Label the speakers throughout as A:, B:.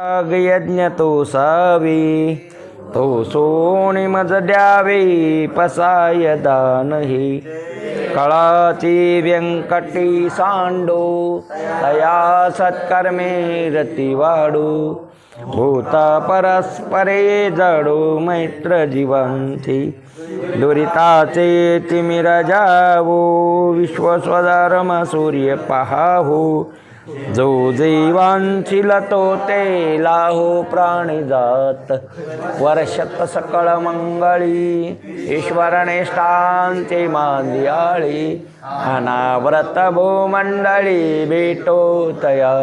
A: यज्ञ तो सावी. तो सोनी मज द्यावे पसाय दान हे कळाची व्यंकटी सांडो तया सत्कर्मे रती वाडू. भूता परस्परे जडो मैत्र जीवंती. दुरिताचे तिमिर जावो विश्वस्वधर्म सूर्य पहावो. जो जीवांचिल तो ते लाहो प्राणी जात. वर्षत सकळ मंगळी ईश्वरनिष्ठांचे मांदियाळी अनाव्रत भूमंडळी भेटो तया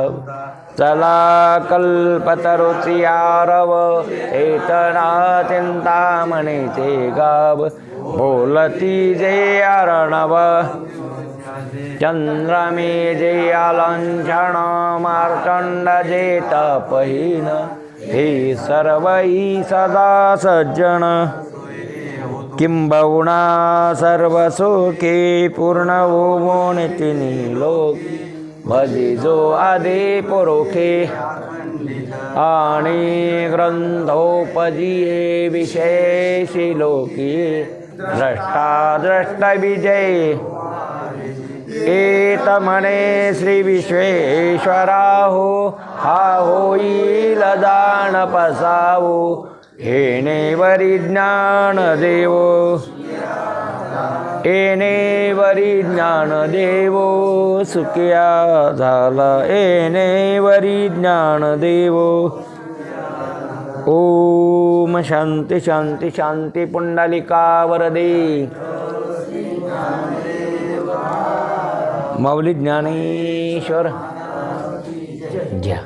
A: चला कल्पतरुची आरव चेतना चिंतामणीचे गाव. बोलती जे अरणव चन्द्रमे जयालङ्क्षण मार्कण्डजेतपहीन हे सर्वैः सदा सज्जन। किम्बुणा सर्वसुखी पूर्णभुवनिलोके भजिजो अधिपुरुखे पाणिग्रन्थोपजिये विशेषी लोके द्रष्टा द्रष्टविजये। एतमने श्री विश्वेश्वराहो हा होईल दान पसावो हेने वरी ज्ञान देवो एने वरी ज्ञान देवो सुखिया झाला एने वरी ज्ञान देवो ओम शांती शांती शांती पुंडलिका वरदे। माऊली ज्ञानेश्वर. घ्या.